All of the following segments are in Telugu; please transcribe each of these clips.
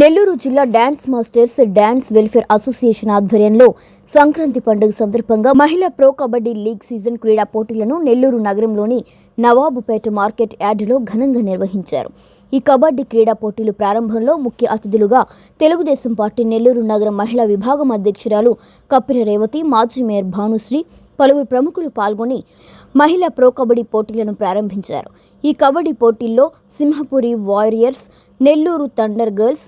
నెల్లూరు జిల్లా dance masters dance welfare association ఆధ్వర్యంలో సంక్రాంతి పండుగ సందర్భంగా మహిళా ప్రో కబడ్డీ లీగ్ సీజన్ క్రీడా పోటీలను నెల్లూరు నగరంలోని నవాబుపేట మార్కెట్ యార్డులో ఘనంగా నిర్వహించారు. ఈ కబడ్డీ క్రీడా పోటీలు ప్రారంభంలో ముఖ్య అతిథులుగా తెలుగుదేశం పార్టీ నెల్లూరు నగరం మహిళా విభాగం అధ్యక్షురాలు కప్పిర రేవతి మాజీ మేయర్ భానుశ్రీ పలువురు ప్రముఖులు పాల్గొని మహిళా ప్రో కబడ్డీ పోటీలను ప్రారంభించారు. ఈ కబడ్డీ పోటీల్లో Simhapuri warriors Nellore thunder girls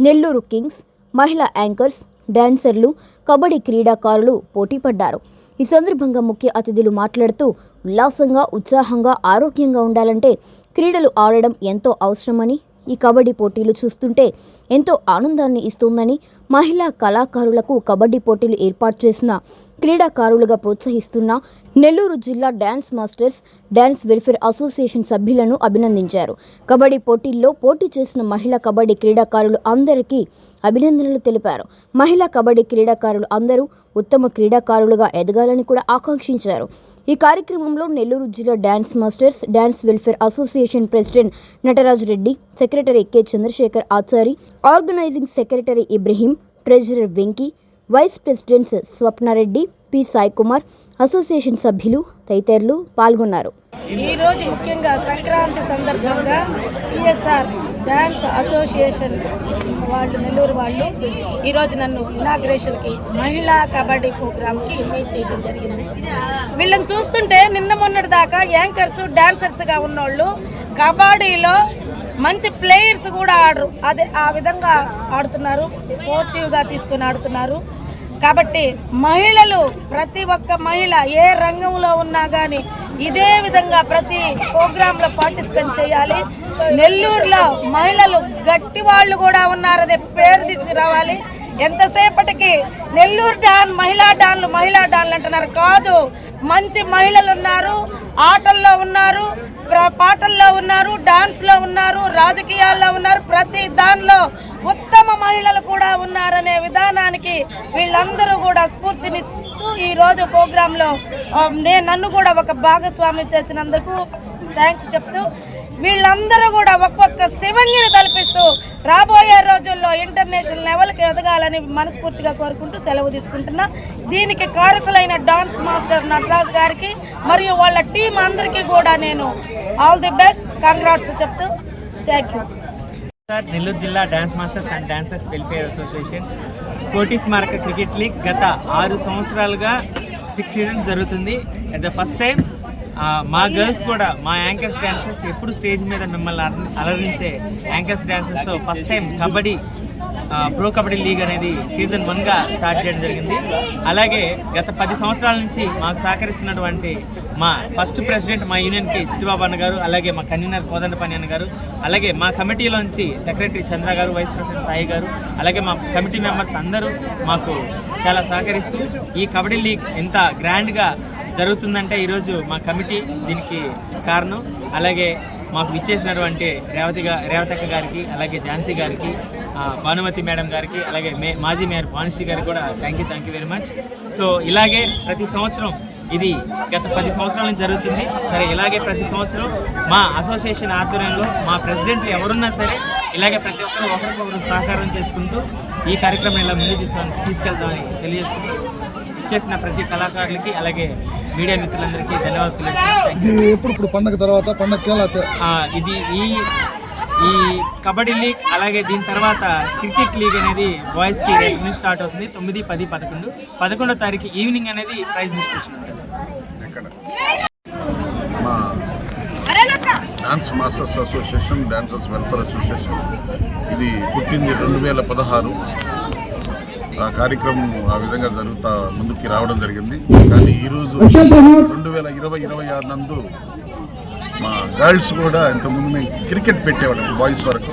Nellore kings మహిళా యాంకర్స్ డాన్సర్లు కబడ్డీ క్రీడాకారులు పోటీపడ్డారు. ఈ సందర్భంగా ముఖ్య అతిథులు మాట్లాడుతూ ఉల్లాసంగా ఉత్సాహంగా ఆరోగ్యంగా ఉండాలంటే క్రీడలు ఆడడం ఎంతో అవసరమని ఈ కబడ్డీ పోటీలు చూస్తుంటే ఎంతో ఆనందాన్ని ఇస్తుందని మహిళా కళాకారులకు కబడ్డీ పోటీలు ఏర్పాటు చేసిన క్రీడాకారులుగా ప్రోత్సహిస్తున్న నెల్లూరు జిల్లా dance masters dance welfare association సభ్యులను అభినందించారు. కబడ్డీ పోటీల్లో పోటీ చేసిన మహిళా కబడ్డీ క్రీడాకారులు అందరికీ అభినందనలు తెలిపారు. మహిళా కబడ్డీ క్రీడాకారులు అందరూ ఉత్తమ క్రీడాకారులుగా ఎదగాలని కూడా ఆకాంక్షించారు. ఈ కార్యక్రమంలో నెల్లూరు జిల్లా dance masters dance welfare association president Nataraj Reddy secretary K Chandrashekar Achari organizing secretary Ibrahim treasurer Venky vice presidents Swapna Reddy P Sai Kumar association సభ్యులు తదితరులు పాల్గొన్నారు. ఈ రోజు ముఖ్యంగా సంక్రాంతి సందర్భంగా పిఎస్ఆర్ డ్యాన్స్ అసోసియేషన్ వాళ్ళు నెల్లూరు వాళ్ళు ఈరోజు నన్ను ఇనాగ్రేషన్కి మహిళా కబడ్డీ ప్రోగ్రామ్కి ఇన్వైట్ చేయడం జరిగింది. వీళ్ళని చూస్తుంటే నిన్న మొన్నటి దాకా యాంకర్స్ డాన్సర్స్గా ఉన్నోళ్ళు కబడ్డీలో మంచి ప్లేయర్స్ కూడా ఆడరు. అదే ఆ విధంగా ఆడుతున్నారు స్పోర్టివ్గా తీసుకొని ఆడుతున్నారు. కాబట్టి మహిళలు ప్రతి ఒక్క మహిళ ఏ రంగంలో ఉన్నా కానీ ఇదే విధంగా ప్రతి ప్రోగ్రాంలో పార్టిసిపేట్ చేయాలి. నెల్లూరులో మహిళలు గట్టి వాళ్ళు కూడా ఉన్నారనే పేరు తీసుకురావాలి ఎంతసేపటికి నెల్లూరు డాన్ మహిళా డాన్లు మహిళా డాన్లు అంటున్నారు కాదు. మంచి మహిళలు ఉన్నారు ఆటల్లో ఉన్నారు ప్ర- పాటల్లో ఉన్నారు డాన్స్లో ఉన్నారు రాజకీయాల్లో ఉన్నారు. ప్రతి దానిలో ఉత్తమ మహిళలు కూడా ఉన్నారనే విధానానికి వీళ్ళందరూ కూడా ఈ ఈరోజు ప్రోగ్రాంలో నేను నన్ను కూడా ఒక భాగస్వామి చేసినందుకు థ్యాంక్స్ చెప్తూ వీళ్ళందరూ కూడా ఒక్కొక్క శివంగిని కల్పిస్తూ రాబోయే రోజుల్లో ఇంటర్నేషనల్ లెవెల్కి ఎదగాలని మనస్ఫూర్తిగా కోరుకుంటూ సెలవు తీసుకుంటున్నా. దీనికి కారకులైన డాన్స్ మాస్టర్ నటరాజ్ గారికి మరియు వాళ్ళ టీం అందరికీ కూడా నేను ఆల్ ది బెస్ట్ కంగ్రాట్స్ చెప్తూ. థ్యాంక్ యూ సార్ నెల్లూరు జిల్లా dance masters and dancers welfare association Koti స్మారక క్రికెట్ లీగ్ గత ఆరు సంవత్సరాలుగా సిక్స్ సీజన్స్ జరుగుతుంది. అట్ ద ఫస్ట్ టైం మా గర్ల్స్ కూడా మా యాంకర్స్ డాన్సర్స్ ఎప్పుడు స్టేజ్ మీద మిమ్మల్ని అల- అలరించే anchors డాన్సర్స్తో first time kabaddi pro kabaddi league అనేది సీజన్ వన్గా స్టార్ట్ చేయడం జరిగింది. అలాగే గత పది సంవత్సరాల నుంచి మాకు సహకరిస్తున్నటువంటి మా ఫస్ట్ ప్రెసిడెంట్ మా యూనియన్కి చిట్టిబాబు అన్న గారు అలాగే మా కన్వీనర్ కోదండపని అన్న గారు అలాగే మా కమిటీలోంచి సెక్రటరీ చంద్ర గారు వైస్ ప్రెసిడెంట్ సాయి గారు అలాగే మా కమిటీ మెంబర్స్ అందరూ మాకు చాలా సహకరిస్తూ ఈ కబడ్డీ లీగ్ ఎంత గ్రాండ్గా జరుగుతుందంటే ఈరోజు మా కమిటీ దీనికి కారణం. అలాగే మాకు ఇచ్చేసినటువంటి రేవతి గా రేవతక్క గారికి అలాగే ఝాన్సీ గారికి భానుమతి మేడం గారికి అలాగే మే మాజీ మేయర్ భానుశ్రీ గారికి కూడా thank you thank you very much so ఇలాగే ప్రతి సంవత్సరం ఇది గత పది సంవత్సరాల నుంచి జరుగుతుంది. సరే ఇలాగే ప్రతి సంవత్సరం మా అసోసియేషన్ ఆధ్వర్యంలో మా ప్రెసిడెంట్లు ఎవరున్నా సరే ఇలాగే ప్రతి ఒక్కరు ఒకరికొకరు సహకారం చేసుకుంటూ ఈ కార్యక్రమం ఇలా ముందు తీసుకు తీసుకెళ్తామని తెలియజేసుకుంటూ ఇచ్చేసిన ప్రతి కళాకారులకి అలాగే మీడియా మిత్రులందరికీ ధన్యవాదాలు యూ ఇది ఎప్పుడు ఇప్పుడు పండగ తర్వాత? ఆ, ఇది ఈ ఈ కబడ్డీ లీగ్ అలాగే దీని తర్వాత క్రికెట్ లీగ్ అనేది బాయ్స్కి రేపు నుంచి స్టార్ట్ అవుతుంది. తొమ్మిది పది పదకొండు. పదకొండో తారీఖు ఈవినింగ్ అనేది ప్రైజ్ మా dance masters association dancers welfare association. ఇది పుట్టింది రెండు వేల పదహారు. ఆ కార్యక్రమం ఆ విధంగా జరుగుతా ముందుకి రావడం జరిగింది. కానీ ఈరోజు రెండు వేల ఇరవై ఇరవై ఆరు నందు మా గర్ల్స్ కూడా ఇంతకుముందు మేము క్రికెట్ పెట్టేవాళ్ళం బాయ్స్ వరకు.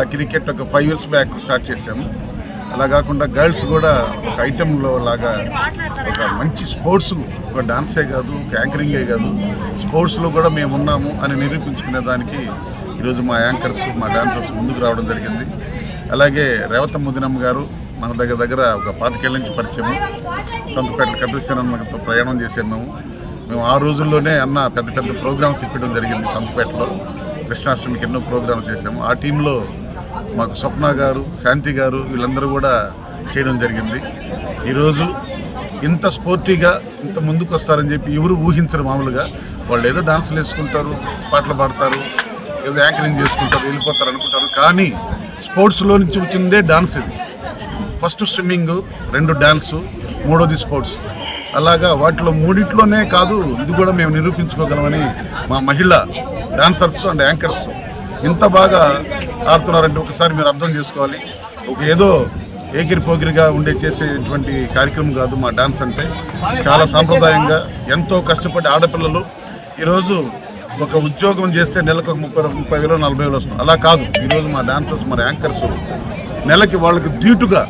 ఆ క్రికెట్ ఒక ఫైవ్ ఇయర్స్ బ్యాక్ స్టార్ట్ చేసాము అలా కాకుండా గర్ల్స్ కూడా ఒక ఐటెంలో లాగా ఒక మంచి స్పోర్ట్స్ ఒక డాన్సే కాదు ఒక యాంకరింగే కాదు స్పోర్ట్స్లో కూడా మేము ఉన్నాము అని నిరూపించుకునే దానికి ఈరోజు మా యాంకర్స్ మా డాన్సర్స్ ముందుకు రావడం జరిగింది. అలాగే రేవత ముదినమ్మ గారు మన దగ్గర దగ్గర ఒక పాతికేళ్ళ నుంచి పరిచయము. సొంతపేట కపిలిసేనమ్మతో ప్రయాణం చేసాము మేము. మేము ఆ రోజుల్లోనే అన్న పెద్ద పెద్ద ప్రోగ్రామ్స్ ఇప్పడం జరిగింది సొంతపేటలో. కృష్ణాష్టమికి ఎన్నో ప్రోగ్రామ్స్ చేసాము ఆ టీంలో మాకు స్వప్న గారు శాంతి గారు వీళ్ళందరూ కూడా చేయడం జరిగింది. ఈరోజు ఇంత స్పోర్టీగా ఇంత ముందుకు వస్తారని చెప్పి ఎవరు ఊహించరు మామూలుగా. వాళ్ళు ఏదో డాన్సులు వేసుకుంటారు పాటలు పాడతారు ఏదో యాంకరింగ్ చేసుకుంటారు వెళ్ళిపోతారు అనుకుంటారు. కానీ స్పోర్ట్స్లో నుంచి వచ్చిందే డాన్స్ ఇది. ఫస్ట్ స్విమ్మింగ్ రెండు డ్యాన్సు మూడోది స్పోర్ట్స్. అలాగా వాటిలో మూడిట్లోనే కాదు ఇది కూడా మేము నిరూపించుకోగలమని మా మహిళ డాన్సర్స్ అండ్ యాంకర్స్ ఇంత బాగా ఆడుతున్నారంటే ఒకసారి మీరు అర్థం చేసుకోవాలి. ఒక ఏదో ఏకిరి పోకిరిగా ఉండే చేసేటువంటి కార్యక్రమం కాదు మా డాన్స్ అంటే. చాలా సాంప్రదాయంగా ఎంతో కష్టపడి ఆడపిల్లలు ఈరోజు ఒక ఉద్యోగం చేస్తే నెలకు ఒక ముప్పై ముప్పై వేలు నలభై వేలు వస్తుంది. అలా కాదు. ఈరోజు మా డాన్సర్స్ మా యాంకర్స్ నెలకి వాళ్ళకి ధీటుగా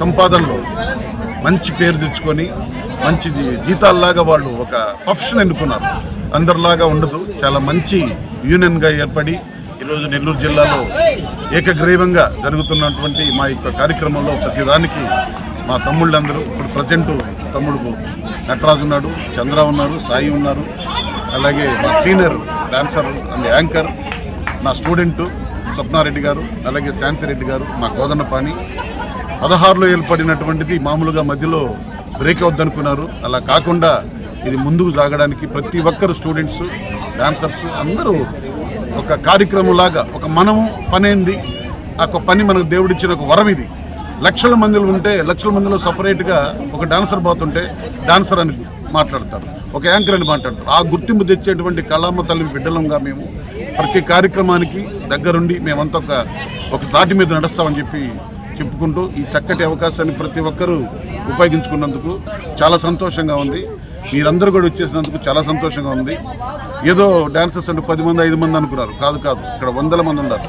సంపాదనలో మంచి పేరు తెచ్చుకొని మంచి జీతాల్లాగా వాళ్ళు ఒక ప్రొఫెషన్ ఎన్నుకున్నారు. అందరిలాగా ఉండదు. చాలా మంచి యూనియన్గా ఏర్పడి ఈరోజు నెల్లూరు జిల్లాలో ఏకగ్రీవంగా జరుగుతున్నటువంటి మా యొక్క కార్యక్రమంలో ప్రతిదానికి మా తమ్ముళ్ళందరూ ఇప్పుడు ప్రజెంట్ తమ్ముడు నటరాజు ఉన్నాడు చంద్ర ఉన్నారు సాయి ఉన్నారు. అలాగే మా సీనియర్ డాన్సర్ అండ్ యాంకర్ నా స్టూడెంటు స్వప్నారెడ్డి గారు అలాగే శాంతిరెడ్డి గారు మా కోదన్నపాని పదహారులో ఏర్పడినటువంటిది మామూలుగా మధ్యలో బ్రేక్ అవుద్దనుకున్నారు. అలా కాకుండా ఇది ముందుకు సాగడానికి ప్రతి ఒక్కరు స్టూడెంట్స్ డాన్సర్స్ అందరూ ఒక కార్యక్రమం లాగా ఒక మనము పనేంది ఆ ఒక పని మనకు దేవుడిచ్చిన ఒక వరం ఇది. లక్షల మందిలో ఉంటే లక్షల మందిలో సపరేట్గా ఒక డాన్సర్ పోతుంటే డాన్సర్ అని మాట్లాడతారు. ఒక యాంకర్ అని మాట్లాడతారు. ఆ గుర్తింపు తెచ్చేటువంటి కళామ తల్లి బిడ్డలంగా మేము ప్రతి కార్యక్రమానికి దగ్గరుండి మేమంతా ఒక ఒక తాటి మీద నడుస్తామని చెప్పి చెప్పుకుంటూ ఈ చక్కటి అవకాశాన్ని ప్రతి ఒక్కరూ ఉపయోగించుకున్నందుకు చాలా సంతోషంగా ఉంది. మీరందరూ కూడా వచ్చేసినందుకు చాలా సంతోషంగా ఉంది. ఏదో డాన్సర్స్ అంటే పది మంది ఐదు మంది అనుకున్నారు. కాదు కాదు. ఇక్కడ వందల మంది ఉన్నారు.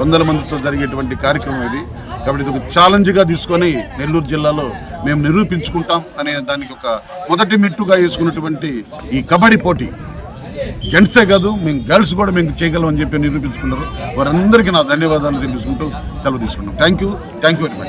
వందల మందితో జరిగేటువంటి కార్యక్రమం ఇది. కాబట్టి ఇది ఒక ఛాలెంజ్గా తీసుకొని నెల్లూరు జిల్లాలో మేము నిరూపించుకుంటాం అనే దానికి ఒక మొదటి మెట్టుగా వేసుకున్నటువంటి ఈ కబడ్డీ పోటీ జెంట్సే కాదు మేము గర్ల్స్ కూడా మేము చేయగలం అని చెప్పి నిరూపించుకున్నారు. వారందరికీ నా ధన్యవాదాలు తెలుసుకుంటూ సెలవు తీసుకున్నాం thank you thank you very much